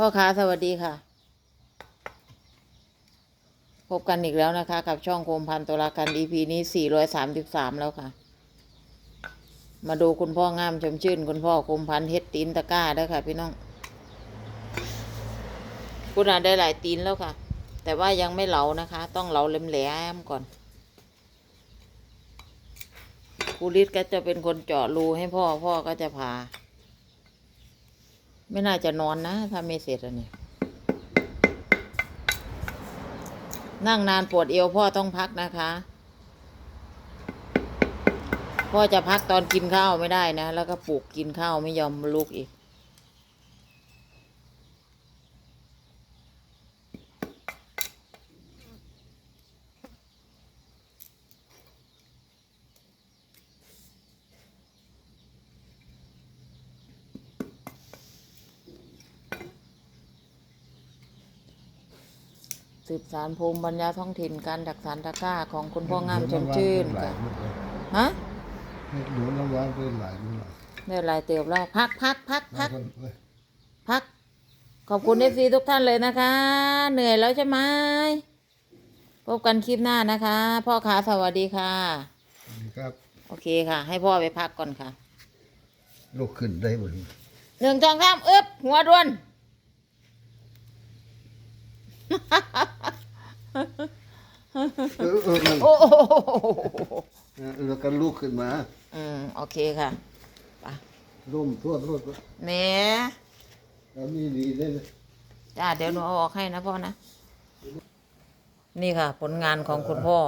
พ่อค้าสวัสดีค่ะ พบกันอีกแล้วนะคะ กับช่องโคมพันตุลาการ EP นี้ 433 แล้วค่ะ มาดูคุณพ่องามชมชื่น คุณพ่อโคมพันเฮ็ดตีนตะก้าเด้ค่ะ พี่น้อง คุณอาได้หลายตีนแล้วค่ะ แต่ว่ายังไม่เหลานะคะ ต้องเหลาเลมแหลมก่อนครูฤทธิ์ก็จะเป็นคนเจาะรูให้พ่อพ่อก็จะพา ไม่น่าจะนอนนะ ถ้าไม่เสร็จอันนี้นั่งนานปวดเอวพ่อต้องพักนะคะ พ่อจะพักตอนกินข้าวไม่ได้นะ แล้วก็ปลูกกินข้าวไม่ยอมลุกอีก สืบสารภูมิปัญญาท้องถิ่นการดักสารตะกร้าของคุณพ่องามชมชื่นหลาค่ะยมุกเลยฮะหนูน้ำว้างเป็นหลายมุกเลยได้หลายเติบแล้วพักพักพักพักแล้วก็เว้ยพัก ขอบคุณเอฟซีทุกท่านเลยนะคะ เหนื่อยแล้วใช่ไหมพบกันคลิปหน้านะคะ พ่อขาสวัสดีค่ะนี่ครับ โอเคค่ะ ให้พ่อไปพักก่อนค่ะลุกขึ้นได้หมดหนึ่งสองสามอึบหัวด้วน เออเออมันโอ้โหแล้วก็ลุกขึ้นมาอืมโอเคค่ะไปร่มทั่วรถแหม่แล้วมีดีได้เลยจ้าเดี๋ยวหนูเอาออกให้นะพ่อนะ นี่ค่ะ ผลงานของคุณพ่อ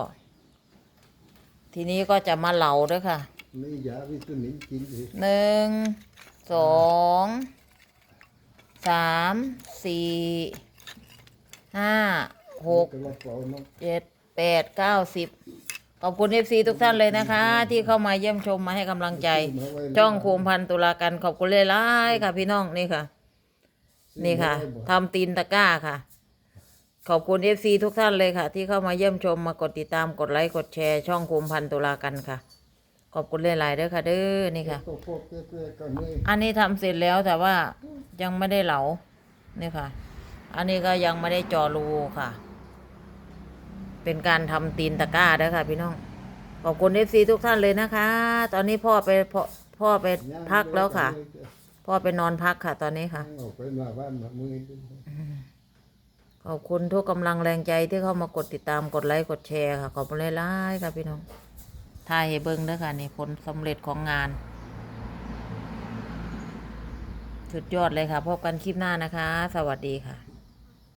ทีนี้ก็จะมาเหลาด้วยค่ะ ไม่ยาวิตามินกินเลยหนึ่งสองสามสี่ห้าหกกระเป๋าน้องเจ็ด แปดเก้าสิบขอบคุณเอฟซีทุกท่านเลยนะคะ ที่เข้ามาเยี่ยมชมมาให้กำลังใจ จ้องโคมพันตุลากันขอบคุณเลยล่ายค่ะ พี่น้องนี่ค่ะ นี่ค่ะทำตีนตะกร้าค่ะ ขอบคุณเอฟซีทุกท่านเลยค่ะ ที่เข้ามาเยี่ยมชมมากดติดตามกดไลค์กดแชร์ช่องโคมพันตุลากันค่ะ ขอบคุณหลายๆเด้อค่ะเด้อนี่ค่ะ อันนี้ทำเสร็จแล้วแต่ว่ายังไม่ได้เหลานี่ค่ะ อันนี้ก็ยังไม่ได้จอรูค่ะ เป็นการทำตีนตะกร้าเด้อค่ะ พี่น้อง ขอบคุณเอฟซีทุกท่านเลยนะคะ ตอนนี้พ่อไปพ่อพ่อไปพักแล้วค่ะ พ่อไปนอนพักค่ะ ตอนนี้ค่ะ ออกไปหน้าบ้านมามือขอบคุณทุกกำลังแรงใจที่เข้ามากดติดตามกดไลค์กดแชร์ค่ะ ขอบคุณหลายๆค่ะพี่น้องถ่ายให้เบิ้งเด้อค่ะนี่ผลสำเร็จของงาน สุดยอดเลยค่ะ พบกันคลิปหน้านะคะ สวัสดีค่ะ